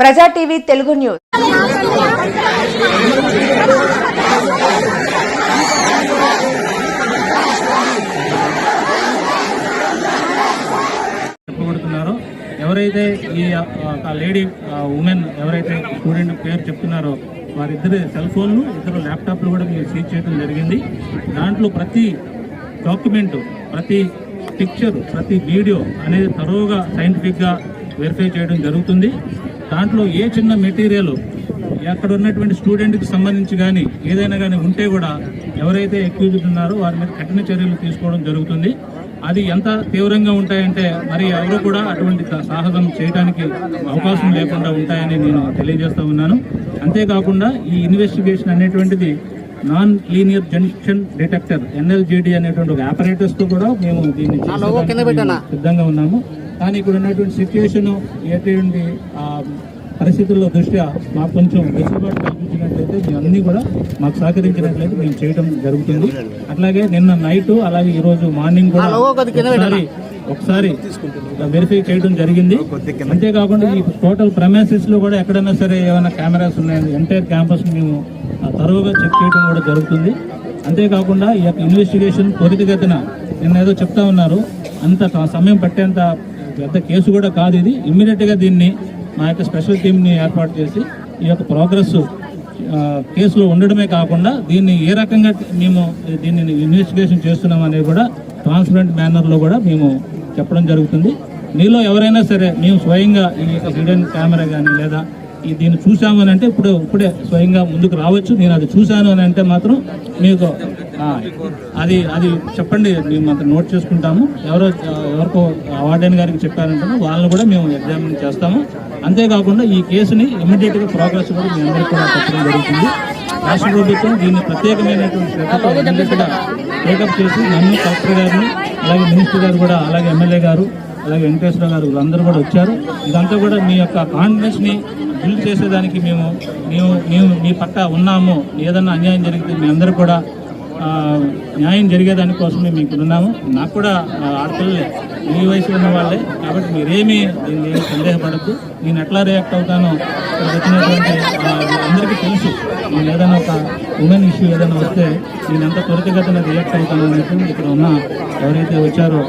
ప్రజా TV Telugu news. చెప్పబడుతున్నారో. ఎవరైతే ఈ ఆ లేడీ ఉమెన్ ఎవరైతే స్టూడెంట్ పేరు చెప్తున్నారో వారిద్దరు సెల్ ఫోన్లు ఇద్దరు ల్యాప్టాప్లు కూడా మీరు సీజ్ చేయడం జరిగింది. దాంట్లో ప్రతి డాక్యుమెంట్ ప్రతి పిక్చర్ ప్రతి వీడియో అనేది తరువుగా సైంటిఫిక్గా వెరిఫై చేయడం జరుగుతుంది. దాంట్లో ఏ చిన్న మెటీరియల్ అక్కడ ఉన్నటువంటి స్టూడెంట్కి సంబంధించి కానీ ఏదైనా కానీ ఉంటే కూడా ఎవరైతే ఎక్యూజ్డ్ ఉన్నారో వారి మీద కఠిన చర్యలు తీసుకోవడం జరుగుతుంది. అది ఎంత తీవ్రంగా ఉంటాయంటే మరి ఎవరు కూడా అటువంటి సాహసం చేయడానికి అవకాశం లేకుండా ఉంటాయని నేను తెలియజేస్తా ఉన్నాను. అంతేకాకుండా ఈ ఇన్వెస్టిగేషన్ అనేటువంటిది non linear junction detector NLGD అనేటువంటి ఒక apparatus తో కూడా మేము దీన్ని సిద్ధంగా ఉన్నాము. కానీ ఇక్కడ ఉన్నటువంటి సిచ్యుయేషన్ ఎటువంటి ఆ, పరిస్థితుల్లో దృష్ట్యా మాకు కొంచెం వెసులుబాటు కల్పించినట్లయితే మేము అన్ని కూడా మాకు సహకరించినట్లయితే మేము చేయడం జరుగుతుంది. అట్లాగే నిన్న నైట్ అలాగే ఈ రోజు మార్నింగ్ కూడా ఒకసారి వెరిఫై చేయడం జరిగింది. అంతేకాకుండా ఈ టోటల్ ప్రమైసెస్లో కూడా ఎక్కడైనా సరే ఏమైనా కెమెరాస్ ఉన్నాయని ఎంటైర్ క్యాంపస్ మేము తరువుగా చెక్ చేయడం కూడా జరుగుతుంది. అంతేకాకుండా ఈ యొక్క ఇన్వెస్టిగేషన్ త్వరితగతిన నిన్న ఏదో చెప్తా ఉన్నారు. అంత సమయం పట్టేంత పెద్ద కేసు కూడా కాదు ఇది. ఇమ్మీడియట్గా దీన్ని మా యొక్క స్పెషల్ టీమ్ని ఏర్పాటు చేసి ఈ యొక్క ప్రోగ్రెస్ కేసులో ఉండడమే కాకుండా దీన్ని ఏ రకంగా మేము దీన్ని ఇన్వెస్టిగేషన్ చేస్తున్నాం అనేది కూడా ట్రాన్స్పరెంట్ మేనర్లో కూడా మేము చెప్పడం జరుగుతుంది. మీలో ఎవరైనా సరే మేము స్వయంగా ఈ యొక్క హిడెన్ కెమెరా కానీ లేదా ఈ దీన్ని చూసాము అని అంటే ఇప్పుడు ఇప్పుడే స్వయంగా ముందుకు రావచ్చు. నేను అది చూశాను అని అంటే మాత్రం మీకు అది అది చెప్పండి మేము అంత నోట్ చేసుకుంటాము. ఎవరో ఎవరికో వార్డెన్ గారికి చెప్పారంటే వాళ్ళని కూడా మేము ఎగ్జామిన్ చేస్తాము. అంతేకాకుండా ఈ కేసుని ఇమ్మీడియట్గా ప్రోగ్రెస్ కూడా మీ అందరికీ కూడా చెప్పడం జరుగుతుంది. రాష్ట్ర ప్రభుత్వం దీన్ని ప్రత్యేకమైనటువంటి శ్రద్ధతో టేకప్ చేసి నన్ను కలెక్టర్ గారిని అలాగే మినిస్టర్ గారు కూడా అలాగే ఎమ్మెల్యే గారు అలాగే వెంకటేశ్వర గారు వీళ్ళందరూ కూడా వచ్చారు. ఇదంతా కూడా మీ యొక్క కాన్ఫిడెన్స్ని బిల్డ్ చేసేదానికి మేము మేము మేము మీ పక్క ఉన్నాము. ఏదన్నా అన్యాయం జరిగితే మీ అందరూ కూడా న్యాయం జరిగేదాని కోసమే మీకు ఉన్నాము. నాకు కూడా ఆడపిల్లలే. ఈ వయసు ఉన్న వాళ్ళే. కాబట్టి మీరేమీ దీన్ని సందేహపడద్దు నేను ఎట్లా రియాక్ట్ అవుతానో వచ్చినటువంటి అందరికీ తెలుసు. నేను ఏదైనా ఒక ఉమెన్ ఇష్యూ ఏదైనా వస్తే నేను ఎంత త్వరితగతిన రియాక్ట్ అవుతాను అనేది ఇక్కడ ఉన్న ఎవరైతే వచ్చారో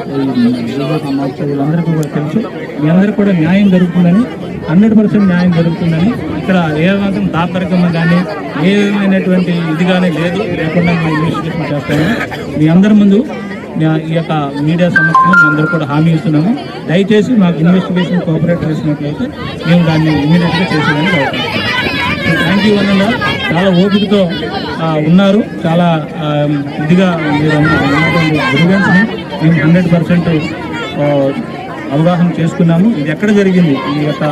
వీళ్ళందరికీ కూడా తెలుసు. మీ అందరికీ కూడా న్యాయం జరుగుతుందని హండ్రెడ్ పర్సెంట్ న్యాయం జరుగుతుందని ఇక్కడ ఏ మాత్రం దాపరికం కానీ ఏమైనటువంటి ఇది కానీ లేదు. లేకుండా మేము ఇన్వెస్టిగేషన్ చేస్తాము మీ అందరి ముందు నా- ఈ యొక్క మీడియా సమక్షంలో మేమందరూ కూడా హామీ ఇస్తున్నాము. దయచేసి మాకు ఇన్వెస్టిగేషన్ కోఆపరేట్ చేసినట్లయితే మేము దాన్ని ఇమీడియట్గా చేసేదానికి అవుతాం థ్యాంక్ యూ అన్న చాలా ఓపికతో ఉన్నారు. చాలా ఇదిగా మీరు ఉన్న- గ్రీవెన్స్ని మేము హండ్రెడ్ పర్సెంట్ అవగాహన చేసుకున్నాము. ఇది ఎక్కడ జరిగింది? ఈ యొక్క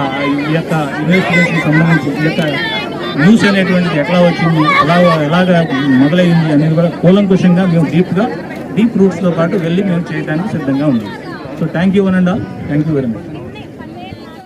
ఈ యొక్క ఇన్వెస్టిగేషన్ సంబంధించి ఈ యొక్క న్యూస్ అనేటువంటిది ఎట్లా వచ్చింది? ఎలా ఎలాగ మొదలైంది అనేది కూడా కూలంకుషంగా మేము డీప్గా డీప్ రూట్స్తో పాటు వెళ్ళి మేము చేయడానికి సిద్ధంగా ఉన్నాం. సో థ్యాంక్ యూ అనండి థ్యాంక్ యూ వెరీ మచ్